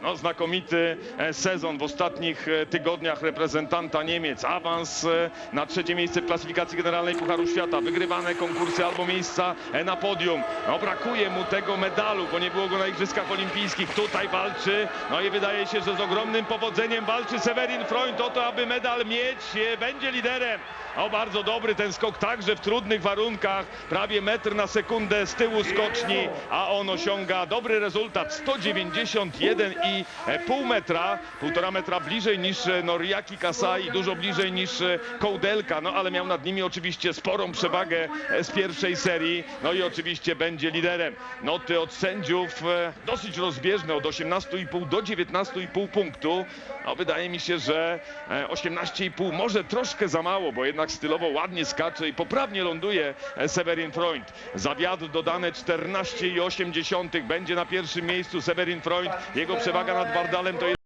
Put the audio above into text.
No znakomity e, sezon w ostatnich e, tygodniach reprezentanta Niemiec. Awans e, na trzecie miejsce w klasyfikacji generalnej Pucharu Świata. Wygrywane konkursy albo miejsca na podium. No brakuje mu tego medalu, bo nie było go na Igrzyskach Olimpijskich. Tutaj walczy, no i wydaje się, że z ogromnym powodzeniem walczy Severin Freund o to, aby medal mieć. Będzie liderem. O, bardzo dobry ten skok, także w trudnych warunkach. Prawie metr na sekundę z tyłu skoczni, a on osiąga dobry rezultat. 191 i e, pół metra, półtora metra bliżej niż e, Noriaki Kasai, dużo bliżej niż e, Kołdelka, no ale miał nad nimi oczywiście sporą przewagę z pierwszej serii, no i oczywiście będzie liderem. Noty od sędziów dosyć rozbieżne, od 18,5 do 19,5 punktu. No wydaje mi się, że e, 18,5 może troszkę za mało, bo jednak stylowo ładnie skacze i poprawnie ląduje Severin Freund. Za wiatr dodane 14,8 będzie na pierwszym miejscu Severin Freund. Jego przewaga nad Wardalem to jest